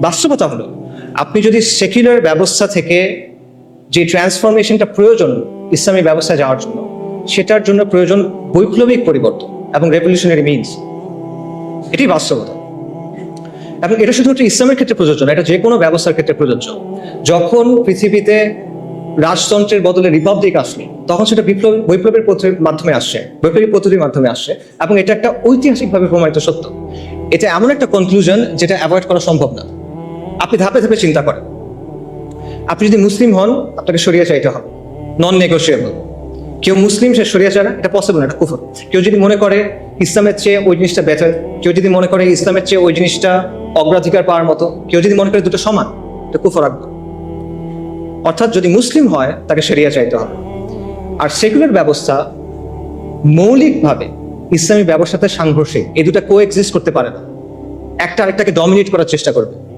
বাস্তবতা হলো, আপনি যদি সেকুলার ব্যবস্থা থেকে যে ট্রান্সফরমেশনটা প্রয়োজন ইসলামী ব্যবস্থায় যাওয়ার জন্য, সেটার জন্য প্রয়োজন বৈপ্লবিক পরিবর্তন এবং রেভলিউশনারি মিনস এটি বাস্তবতা। এবং এটা শুধুমাত্র ইসলামের ক্ষেত্রে প্রযোজ্য না, এটা যে কোনো ব্যবস্থার ক্ষেত্রে প্রযোজ্য। যখন পৃথিবীতে রাজতন্ত্রের বদলে রিপাবলিক আসলো, তখন সেটা বিপ্লব, বৈপ্লবের পদ্ধতির মাধ্যমে আসছে, বৈপ্লবিক পদ্ধতির মাধ্যমে আসছে, এবং এটা একটা ঐতিহাসিকভাবে প্রমাণিত সত্য। এটা এমন একটা কনক্লুশন যেটা অ্যাভয়েড করা সম্ভব না। আপনি ধাপে ধাপে চিন্তা করেন। আপনি যদি মুসলিম হন, আপনাকে সরিয়ে চাইতে হবে। নন নেগোসিয়েবল কেউ মুসলিম, সে সরিয়ে চায় না, এটা পসিবল না, এটা কুফর। কেউ যদি মনে করে ইসলামের চেয়ে ওই জিনিসটা বেটার কেউ যদি মনে করে ইসলামের চেয়ে ওই জিনিসটা অগ্রাধিকার পাওয়ার মতো, কেউ যদি মনে করে দুটো সমান এটা কুফর আকবর অর্থাৎ যদি মুসলিম হয়, তাকে সরিয়ে চাইতে হবে। আর সেকুলার ব্যবস্থা মৌলিকভাবে ইসলামী ব্যবস্থাতে সাংঘর্ষিক। এই দুটা কো করতে পারে না। একটা আরেকটাকে ডমিনেট করার চেষ্টা করবে।